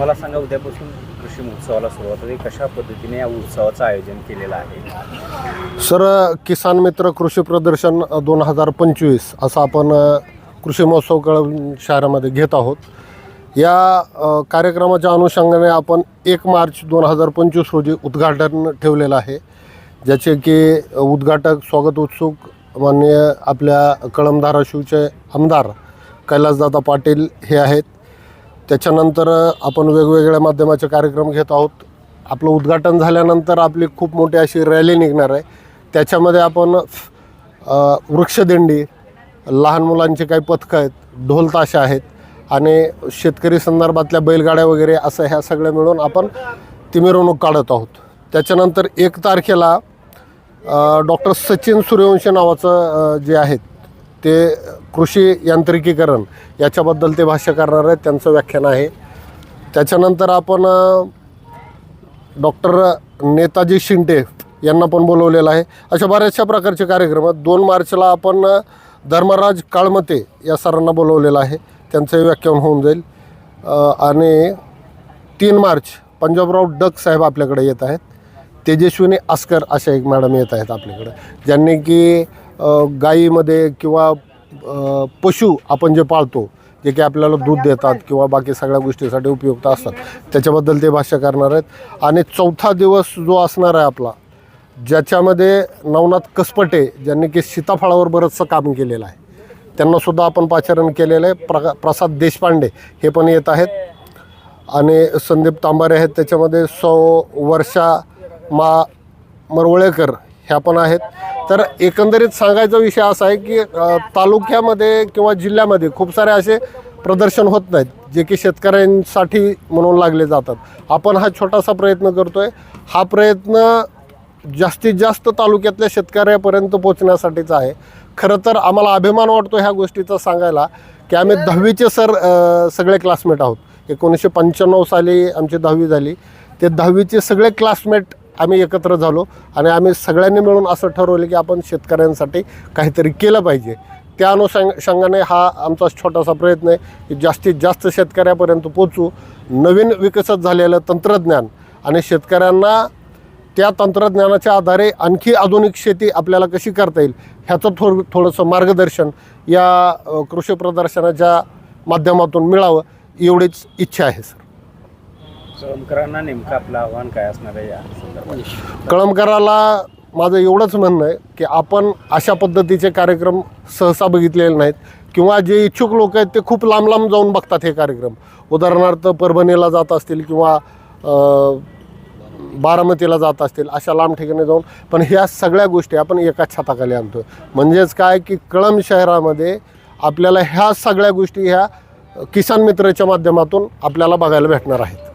मला सांगा उद्यापासून कृषी महोत्सवाला सुरुवात होते कशा पद्धतीने या उत्सवाचं आयोजन केलेलं आहे? सर किसान मित्र कृषी प्रदर्शन दोन हजार पंचवीस असं आपण कृषी महोत्सव कळ शहरामध्ये घेत आहोत. या कार्यक्रमाच्या अनुषंगाने आपण एक मार्च दोन हजार पंचवीस रोजी उद्घाटन ठेवलेलं आहे. ज्याचे की उद्घाटक स्वागत उत्सुक माननीय आपल्या कळमधाराशिवचे आमदार कैलासदादा पाटील हे आहेत. त्याच्यानंतर आपण वेगवेगळ्या माध्यमाचे कार्यक्रम घेत आहोत. आपलं उद्घाटन झाल्यानंतर आपली खूप मोठी अशी रॅली निघणार आहे. त्याच्यामध्ये आपण वृक्षदिंडी लहान मुलांचे काही पथकं आहेत ढोल ताशा आहेत आणि शेतकरी संदर्भातल्या बैलगाड्या वगैरे असं ह्या सगळ्या मिळून आपण ती मिरवणूक काढत आहोत. त्याच्यानंतर एक तारखेला डॉक्टर सचिन सूर्यवंशी नावाचं जे आहेत ते कृषी यांत्रिकीकरण याच्याबद्दल ते भाष्य करणार आहेत त्यांचं व्याख्यान आहे. त्याच्यानंतर आपण डॉक्टर नेताजी शिंदे यांना पण बोलवलेलं आहे. अशा बऱ्याचशा प्रकारचे कार्यक्रम आहेत. दोन मार्चला आपण धर्मराज काळमते या सरांना बोलवलेलं आहे. त्यांचंही व्याख्यान होऊन जाईल. आणि तीन मार्च पंजाबराव डक साहेब आपल्याकडे येत आहेत. तेजस्विनी आस्कर अशा एक मॅडम येत आहेत आपल्याकडे ज्यांनी की गाईमध्ये किंवा पशु आपण जे पाळतो जे की आपल्याला दूध देतात किंवा बाकी सगळ्या गोष्टीसाठी उपयुक्त असतात त्याच्याबद्दल ते भाष्य करणार आहेत. आणि चौथा दिवस जो असणार आहे आपला ज्याच्यामध्ये नवनाथ कसपटे ज्यांनी की सीताफळावर बरंचसं काम केलेलं आहे. त्यांनासुद्धा आपण पाचारण केलेलं आहे. प्र प्रसाद देशपांडे हे पण येत आहेत. आणि संदीप तांबारे आहेत त्याच्यामध्ये सौ वर्षा मा मरवळेकर ह्या पण आहेत. तर एकंदरीत सांगायचा विषय असा आहे की तालुक्यामध्ये किंवा जिल्ह्यामध्ये खूप सारे असे प्रदर्शन होत नाहीत जे की शेतकऱ्यांसाठी म्हणून लागले जातात. आपण हा छोटासा प्रयत्न करतो आहे हा प्रयत्न जास्तीत जास्त तालुक्यातल्या शेतकऱ्यापर्यंत पोचण्यासाठीचा आहे. खरं तर आम्हाला अभिमान वाटतो ह्या गोष्टीचा सांगायला की आम्ही दहावीचे सर सगळे क्लासमेट आहोत. एकोणीसशे पंच्याण्णव साली आमची दहावी झाली. ते दहावीचे सगळे क्लासमेट आम्ही एकत्र झालो आणि आम्ही सगळ्यांनी मिळून असं ठरवलं की आपण शेतकऱ्यांसाठी काहीतरी केलं पाहिजे. त्या अनुषंगाने हा आमचा छोटासा प्रयत्न आहे की जास्तीत जास्त शेतकऱ्यापर्यंत पोचू नवीन विकसित झालेलं तंत्रज्ञान आणि शेतकऱ्यांना त्या तंत्रज्ञानाच्या आधारे आणखी आधुनिक शेती आपल्याला कशी करता येईल ह्याचं थो थोडंसं मार्गदर्शन या कृषी प्रदर्शनाच्या माध्यमातून मिळावं एवढीच इच्छा आहे सर. कळमकरांना नेमकं आपलं आव्हान काय असणार आहे या संदर्भात? कळमकराला माझं एवढंच म्हणणं आहे की आपण अशा पद्धतीचे कार्यक्रम सहसा बघितलेले नाहीत किंवा जे इच्छुक लोक आहेत ते खूप लांब लांब जाऊन बघतात हे कार्यक्रम. उदाहरणार्थ परभणीला जात असतील किंवा बारामतीला जात असतील अशा लांब ठिकाणी जाऊन. पण ह्या सगळ्या गोष्टी आपण एकाच छताखाली आणतो म्हणजेच काय की कळम शहरामध्ये आपल्याला ह्या सगळ्या गोष्टी ह्या किसान मित्रच्या माध्यमातून आपल्याला बघायला भेटणार आहेत.